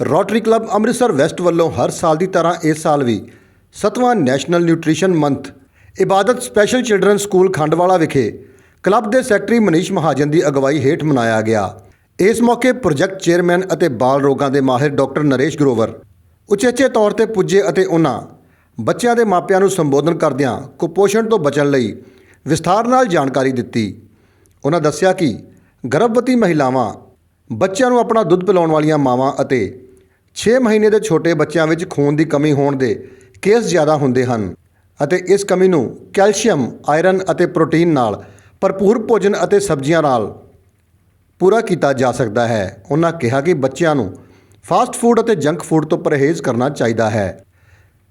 Rotary club Amritsar West ਵੱਲੋਂ ਹਰ ਸਾਲ ਦੀ ਤਰ੍ਹਾਂ ਇਸ ਸਾਲ ਵੀ 7ਵਾਂ national nutrition month, Ibadat special children school Khandwala ਵਿਖੇ ਕਲੱਬ ਦੇ ਸੈਕਟਰੀ ਮਨੀਸ਼ ਮਹਾਜਨ ਦੀ ਅਗਵਾਈ ਹੇਠ ਮਨਾਇਆ ਗਿਆ। ਇਸ ਮੌਕੇ ਪ੍ਰੋਜੈਕਟ ਚੇਅਰਮੈਨ ਅਤੇ ਬਾਲ ਰੋਗਾਂ ਦੇ ਮਾਹਿਰ ਡਾਕਟਰ ਨਰੇਸ਼ ਗਰੋਵਰ ਉਚੇਚੇ ਤੌਰ ਤੇ ਪੁੱਜੇ ਅਤੇ ਉਹਨਾਂ ਬੱਚਿਆਂ ਦੇ ਮਾਪਿਆਂ ਨੂੰ ਸੰਬੋਧਨ ਕਰਦਿਆਂ ਕੁਪੋਸ਼ਣ ਤੋਂ ਬਚਣ ਲਈ ਵਿਸਥਾਰ ਨਾਲ ਜਾਣਕਾਰੀ ਦਿੱਤੀ। ਉਹਨਾਂ ਦੱਸਿਆ ਕਿ ਗਰਭਵਤੀ ਮਹਿਲਾਵਾਂ ਬੱਚਿਆਂ ਨੂੰ ਆਪਣਾ ਦੁੱਧ ਪਿਲਾਉਣ ਵਾਲੀਆਂ ਮਾਵਾਂ ਅਤੇ 6 ਮਹੀਨੇ ਦੇ ਛੋਟੇ ਬੱਚਿਆਂ ਵਿੱਚ ਖੂਨ ਦੀ ਕਮੀ ਹੋਣ ਦੇ ਕੇਸ ਜ਼ਿਆਦਾ ਹੁੰਦੇ ਹਨ ਅਤੇ ਇਸ ਕਮੀ ਨੂੰ ਕੈਲਸ਼ੀਅਮ, ਆਇਰਨ ਅਤੇ ਪ੍ਰੋਟੀਨ ਨਾਲ ਭਰਪੂਰ ਭੋਜਨ ਅਤੇ ਸਬਜ਼ੀਆਂ ਨਾਲ ਪੂਰਾ ਕੀਤਾ ਜਾ ਸਕਦਾ ਹੈ। ਉਹਨਾਂ ਕਿਹਾ ਕਿ ਬੱਚਿਆਂ ਨੂੰ ਫਾਸਟ ਫੂਡ ਅਤੇ ਜੰਕ ਫੂਡ ਤੋਂ ਪਰਹੇਜ਼ ਕਰਨਾ ਚਾਹੀਦਾ ਹੈ।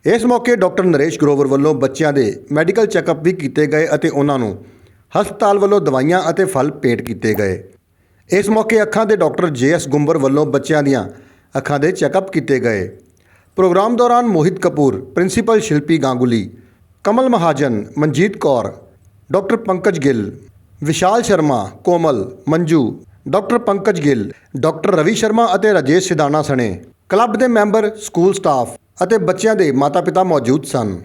ਇਸ ਮੌਕੇ ਡਾਕਟਰ ਨਰੇਸ਼ ਗਰੋਵਰ ਵੱਲੋਂ ਬੱਚਿਆਂ ਦੇ ਮੈਡੀਕਲ ਚੈੱਕਅਪ ਵੀ ਕੀਤੇ ਗਏ ਅਤੇ ਉਹਨਾਂ ਨੂੰ ਹਸਪਤਾਲ ਵੱਲੋਂ ਦਵਾਈਆਂ ਅਤੇ ਫਲ ਭੇਟ ਕੀਤੇ ਗਏ। ਇਸ ਮੌਕੇ ਅੱਖਾਂ ਦੇ ਡਾਕਟਰ ਜੇਐਸ ਗੁੰਬਰ ਵੱਲੋਂ ਬੱਚਿਆਂ ਦੀਆਂ ਅੱਖਾਂ ਦੇ ਚੈੱਕਅਪ ਕੀਤੇ ਗਏ। ਪ੍ਰੋਗਰਾਮ ਦੌਰਾਨ Mohit Kapoor, principal Shilpi Ganguly, Kamal Mahajan, Manjeet Kaur, doctor Pankaj Gill, Vishal Sharma, Komal, Manju, doctor Pankaj Gill, doctor Ravi Sharma ਅਤੇ ਰਾਜੇਸ਼ ਸਿਧਾਣਾ ਸਣੇ। ਕਲੱਬ ਦੇ ਮੈਂਬਰ, ਸਕੂਲ ਸਟਾਫ ਅਤੇ ਬੱਚਿਆਂ ਦੇ ਮਾਤਾ-ਪਿਤਾ ਮੌਜੂਦ ਸਨ।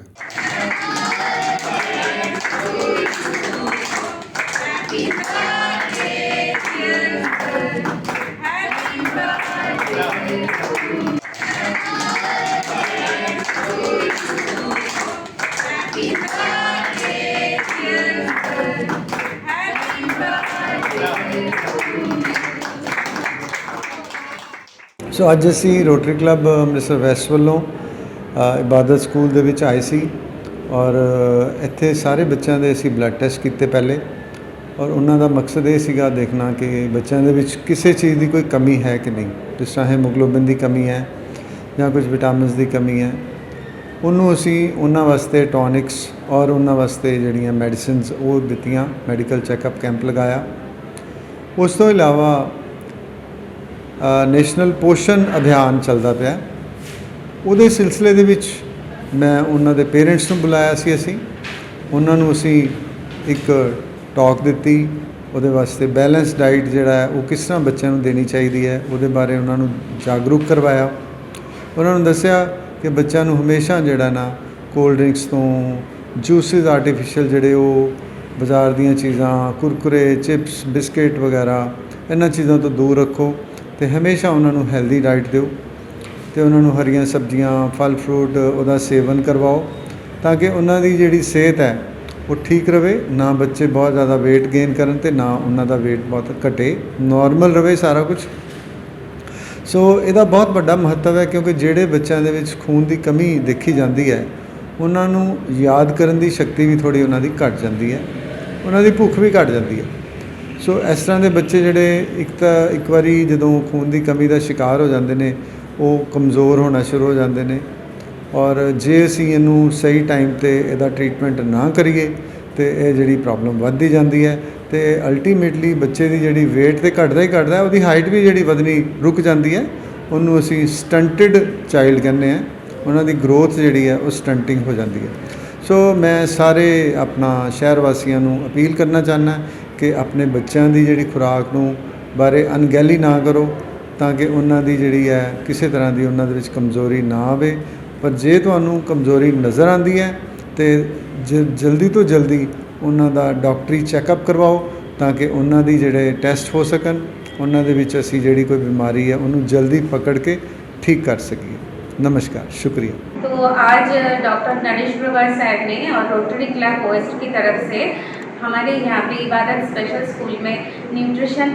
ਸੋ ਅੱਜ ਅਸੀਂ ਰੋਟਰੀ ਕਲੱਬ ਅੰਮ੍ਰਿਤਸਰ ਵੈਸਟ ਵੱਲੋਂ ਇਬਾਦਤ ਸਕੂਲ ਦੇ ਵਿੱਚ ਆਏ ਸੀ ਔਰ ਇੱਥੇ ਸਾਰੇ ਬੱਚਿਆਂ ਦੇ ਅਸੀਂ ਬਲੱਡ ਟੈਸਟ ਕੀਤੇ ਪਹਿਲੇ ਔਰ ਉਹਨਾਂ ਦਾ ਮਕਸਦ ਇਹ ਸੀਗਾ ਦੇਖਣਾ ਕਿ ਬੱਚਿਆਂ ਦੇ ਵਿੱਚ ਕਿਸੇ ਚੀਜ਼ ਦੀ ਕੋਈ ਕਮੀ ਹੈ ਕਿ ਨਹੀਂ। ਜਿਸ ਤਰ੍ਹਾਂ ਹੈਮੋਗਲੋਬਿਨ ਦੀ ਕਮੀ ਹੈ ਜਾਂ ਕੁਝ ਵਿਟਾਮਿਨਸ ਦੀ ਕਮੀ ਹੈ। ਉਹਨੂੰ ਅਸੀਂ ਉਹਨਾਂ ਵਾਸਤੇ ਟੌਨਿਕਸ ਔਰ ਉਹਨਾਂ ਵਾਸਤੇ ਜਿਹੜੀਆਂ ਮੈਡੀਸਿਨਸ ਉਹ ਦਿੱਤੀਆਂ, ਮੈਡੀਕਲ ਚੈੱਕਅਪ ਕੈਂਪ ਲਗਾਇਆ। ਉਸ ਤੋਂ ਇਲਾਵਾ ਨੈਸ਼ਨਲ ਪੋਸ਼ਣ ਅਭਿਆਨ ਚੱਲਦਾ ਪਿਆ। ਉਹਦੇ ਸਿਲਸਿਲੇ ਦੇ ਵਿੱਚ ਮੈਂ ਉਹਨਾਂ ਦੇ ਪੇਰੈਂਟਸ ਨੂੰ ਬੁਲਾਇਆ ਸੀ ਅਸੀਂ। ਉਹਨਾਂ ਨੂੰ ਅਸੀਂ ਇੱਕ ਟਾਕ ਦਿੱਤੀ। ਉਹਦੇ ਵਾਸਤੇ ਬੈਲੈਂਸ ਡਾਈਟ ਜਿਹੜਾ ਹੈ, ਉਹ ਕਿਸ ਤਰ੍ਹਾਂ ਬੱਚਿਆਂ ਨੂੰ ਦੇਣੀ ਚਾਹੀਦੀ ਹੈ, ਉਹਦੇ ਬਾਰੇ ਉਹਨਾਂ ਨੂੰ ਜਾਗਰੂਕ ਕਰਵਾਇਆ। ਉਹਨਾਂ ਨੂੰ ਦੱਸਿਆ ਕਿ ਬੱਚਿਆਂ ਨੂੰ ਹਮੇਸ਼ਾ ਜਿਹੜਾ ਨਾ ਕੋਲਡ ਡਰਿੰਕਸ ਤੋਂ ਜੂਸਿਸ ਆਰਟੀਫੀਸ਼ੀਅਲ ਜਿਹੜੇ ਉਹ ਬਾਜ਼ਾਰ ਦੀਆਂ ਚੀਜ਼ਾਂ, ਕੁਰਕੁਰੇ ਚਿਪਸ ਬਿਸਕਟ ਵਗੈਰਾ, ਇਹਨਾਂ ਚੀਜ਼ਾਂ ਤੋਂ ਦੂਰ ਰੱਖੋ। ਤੇ ਹਮੇਸ਼ਾ ਉਹਨਾਂ ਨੂੰ ਹੈਲਦੀ ਡਾਈਟ ਦਿਓ ਤੇ ਉਹਨਾਂ ਨੂੰ ਹਰੀਆਂ ਸਬਜ਼ੀਆਂ, ਫਲ ਫਰੂਟ ਉਹਦਾ ਸੇਵਨ ਕਰਵਾਓ ਤਾਂ ਕਿ ਉਹਨਾਂ ਦੀ ਜਿਹੜੀ ਸਿਹਤ ਹੈ ਉਹ ਠੀਕ ਰਵੇ, ਨਾ ਬੱਚੇ ਬਹੁਤ ਜ਼ਿਆਦਾ weight gain ਕਰਨ ਤੇ ਨਾ ਉਹਨਾਂ ਦਾ weight ਬਹੁਤ ਘਟੇ ਨਾਰਮਲ ਰਵੇ ਸਾਰਾ ਕੁਝ ਸੋ ਇਹਦਾ ਬਹੁਤ ਵੱਡਾ ਮਹੱਤਵ ਹੈ ਕਿਉਂਕਿ ਜਿਹੜੇ ਬੱਚਿਆਂ ਦੇ ਵਿੱਚ ਖੂਨ ਦੀ ਕਮੀ ਦੇਖੀ ਜਾਂਦੀ ਹੈ, ਉਹਨਾਂ ਨੂੰ ਯਾਦ ਕਰਨ ਦੀ ਸ਼ਕਤੀ ਵੀ ਥੋੜੀ ਉਹਨਾਂ ਦੀ ਘਟ ਜਾਂਦੀ ਹੈ, ਉਹਨਾਂ ਦੀ ਭੁੱਖ ਵੀ ਘਟ ਜਾਂਦੀ ਹੈ। ਸੋ ਇਸ ਤਰ੍ਹਾਂ ਦੇ ਬੱਚੇ ਜਿਹੜੇ ਇੱਕ ਤਾਂ ਇੱਕ ਵਾਰੀ ਜਦੋਂ ਖੂਨ ਦੀ ਕਮੀ ਦਾ ਸ਼ਿਕਾਰ ਹੋ ਜਾਂਦੇ ਨੇ, ਉਹ ਕਮਜ਼ੋਰ ਹੋਣਾ ਸ਼ੁਰੂ ਹੋ ਜਾਂਦੇ ਨੇ ਔਰ ਜੇ ਅਸੀਂ ਇਹਨੂੰ ਸਹੀ ਟਾਈਮ ਤੇ ਇਹਦਾ ਟ੍ਰੀਟਮੈਂਟ ਨਾ ਕਰੀਏ, ਤੇ ਇਹ ਜਿਹੜੀ ਪ੍ਰੋਬਲਮ ਵੱਧਦੀ ਜਾਂਦੀ ਹੈ ਤੇ ਅਲਟੀਮੇਟਲੀ ਬੱਚੇ ਦੀ ਜਿਹੜੀ weight ਤੇ ਘਟਦਾ ਹੀ ਘਟਦਾ, ਉਹਦੀ ਹਾਈਟ ਵੀ ਜਿਹੜੀ ਵਧਣੀ ਰੁਕ ਜਾਂਦੀ ਹੈ, ਉਹਨੂੰ ਅਸੀਂ ਸਟੰਟਡ ਚਾਈਲਡ ਕਹਿੰਦੇ ਆ ਉਹਨਾਂ ਦੀ ਗਰੋਥ ਜਿਹੜੀ ਹੈ ਉਹ ਸਟੰਟਿੰਗ ਹੋ ਜਾਂਦੀ ਹੈ। ਸੋ ਮੈਂ ਸਾਰੇ ਆਪਣਾ ਸ਼ਹਿਰ ਵਾਸੀਆਂ ਨੂੰ ਅਪੀਲ ਕਰਨਾ ਚਾਹੁੰਦਾ ਕਿ ਆਪਣੇ ਬੱਚਿਆਂ ਦੀ ਜਿਹੜੀ ਖੁਰਾਕ ਨੂੰ ਬਾਰੇ ਅਣਗਹਿਲੀ ਨਾ ਕਰੋ ਤਾਂ ਕਿ ਉਹਨਾਂ ਦੀ ਜਿਹੜੀ ਹੈ ਕਿਸੇ ਤਰ੍ਹਾਂ ਦੀ ਉਹਨਾਂ ਦੇ ਵਿੱਚ ਕਮਜ਼ੋਰੀ ਨਾ ਆਵੇ ਪਰ ਜੇ ਤੁਹਾਨੂੰ ਕਮਜ਼ੋਰੀ ਨਜ਼ਰ ਆਂਦੀ ਹੈ ਤੇ ਜ- ਜਲਦੀ ਤੋਂ ਜਲਦੀ ਉਹਨਾਂ ਦਾ ਡਾਕਟਰੀ ਚੈੱਕਅਪ ਕਰਵਾਓ ਤਾਂ ਕਿ ਉਹਨਾਂ ਦੀ ਜਿਹੜੇ ਟੈਸਟ ਹੋ ਸਕਣ ਉਹਨਾਂ ਦੇ ਵਿੱਚ ਅਸੀਂ ਜਿਹੜੀ ਕੋਈ ਬਿਮਾਰੀ ਹੈ ਉਹਨੂੰ ਜਲਦੀ ਪਕੜ ਕੇ ਠੀਕ ਕਰ ਸਕੀਏ ਨਮਸਕਾਰ ਸ਼ੁਕਰੀਆ तो आज डॉक्टर नरेश ग्रोवर साहब ने और रोटरी क्लब वेस्ट की तरफ से हमारे यहाँ पे इबादत स्पेशल स्कूल में न्यूट्रिशन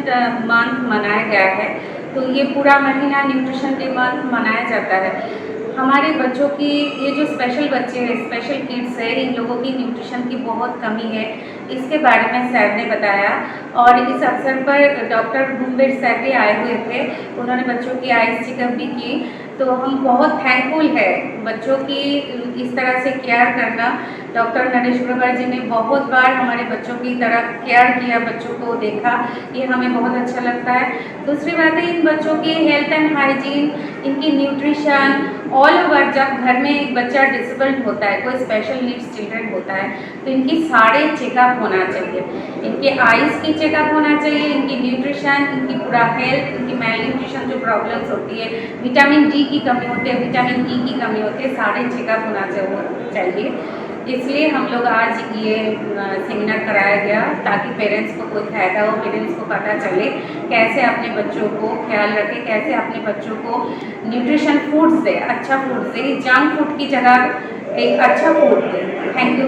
मंथ मनाया गया है। तो ये पूरा महीना न्यूट्रिशन डे मंथ मनाया जाता है। हमारे बच्चों की, ये जो स्पेशल बच्चे हैं स्पेशल किड्स है, इन लोगों की न्यूट्रिशन की बहुत कमी है। इसके बारे में सर ने बताया। और इस अवसर पर डॉक्टर भूपेश सर भी आए हुए थे। उन्होंने बच्चों की आइस चेकअप भी की। तो हम बहुत थैंकफुल है बच्चों की इस तरह से केयर करना। डॉक्टर नरेश ग्रोवर जी ने बहुत बार हमारे बच्चों की तरह केयर किया, बच्चों को देखा। ये हमें बहुत अच्छा लगता है। दूसरी बात है, इन बच्चों की हेल्थ एंड हाइजीन इनकी न्यूट्रिशन ऑल ओवर जब घर में एक बच्चा डिसेबल्ड होता है, कोई स्पेशल नीड्स चिल्ड्रन होता है तो इनकी सारे चेकअप होना चाहिए। इनके आइज़ की चेकअप होना चाहिए, इनकी न्यूट्रिशन इनकी पूरा हेल्थ इनकी मेल न्यूट्रिशन जो प्रॉब्लम्स होती है विटामिन डी की कमी होती है विटामिन ई की कमी होती है, सारे चेकअप होना चाहिए। इसलिए हम लोग आज ये सेमिनार कराया गया ताकि पेरेंट्स को कोई फ़ायदा हो पेरेंट्स को पता चले कैसे अपने बच्चों को ख्याल रखें, कैसे अपने बच्चों को न्यूट्रिशन फूड्स दे अच्छा फ़ूड दे जंक फ़ूड की जगह एक अच्छा फ़ूड दे। Thank you